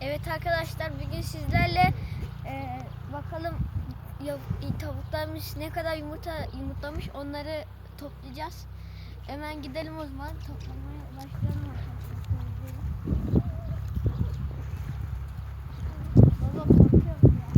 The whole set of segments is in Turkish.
Evet arkadaşlar bugün sizlerle e, bakalım ya- tavuklarımız ne kadar yumurta yumurtlamış onları toplayacağız. Hemen gidelim o zaman toplamaya başlayalım arkadaşlar. Baba korkuyorum ya.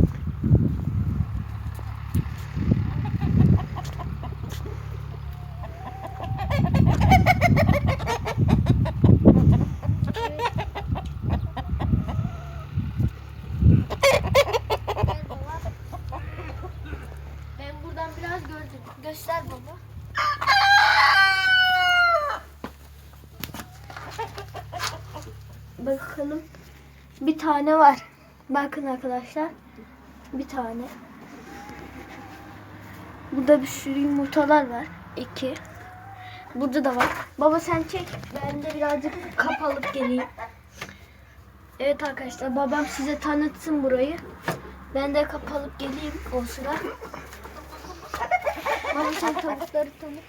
Gel baba. Ben buradan biraz gördüm. Göster baba. Bakalım. Bir tane var. Bakın arkadaşlar. Bir tane. Burada bir sürü yumurtalar var. İki. Burada da var. Baba sen çek. Ben de birazcık kapalıp geleyim. Evet arkadaşlar babam size tanıtsın burayı. Ben de kapalıp geleyim o sıra. Baba sen tavukları tanıt.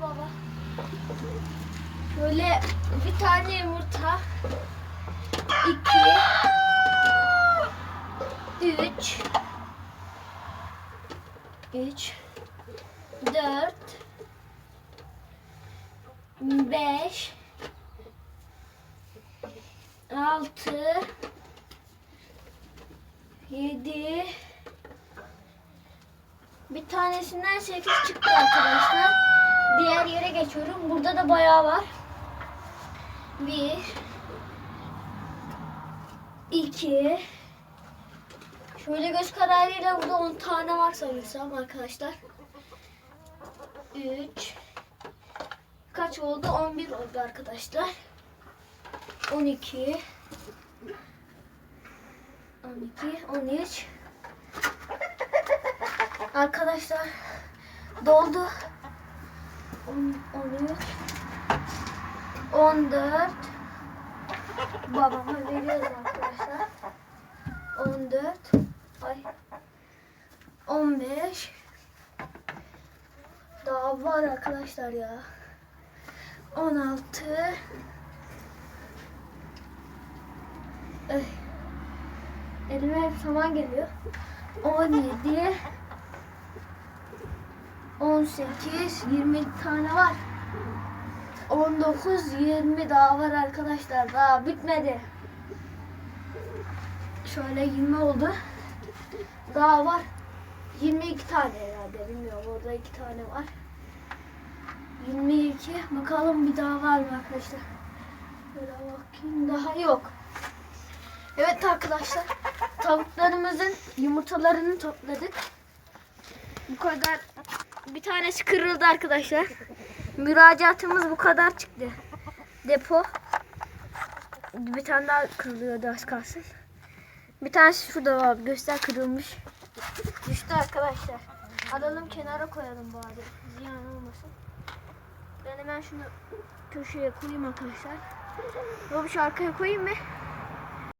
Baba. Böyle bir tane yumurta. iki, Üç. Üç. Dört. Beş. Altı. Yedi. Bir tanesinden 8 çıktı arkadaşlar. Diğer yere geçiyorum. Burada da bayağı var. 1 2 Şöyle göz kararıyla burada 10 tane var sanırsam arkadaşlar. 3 Kaç oldu? 11 oldu arkadaşlar. 12 12 13 Arkadaşlar doldu. 10, 13 14 Babama veriyoruz arkadaşlar. 14 Ay 15 Daha var arkadaşlar ya. 16 Ay. Elime hep saman geliyor. 17 18, 20 tane var. 19, 20 daha var arkadaşlar. Daha bitmedi. Şöyle 20 oldu. Daha var. 22 tane herhalde. Bilmiyorum. Orada 2 tane var. 22. Bakalım bir daha var mı arkadaşlar? Böyle bakayım. Daha yok. Evet arkadaşlar. Tavuklarımızın yumurtalarını topladık. Bu kadar bir tanesi kırıldı arkadaşlar. Müracaatımız bu kadar çıktı. Depo. Bir tane daha kırılıyordu az kalsın. Bir tanesi şurada var. Göster kırılmış. Düştü arkadaşlar. Alalım kenara koyalım bari. Ziyan olmasın. Ben hemen şunu köşeye koyayım arkadaşlar. Baba şu arkaya koyayım mı?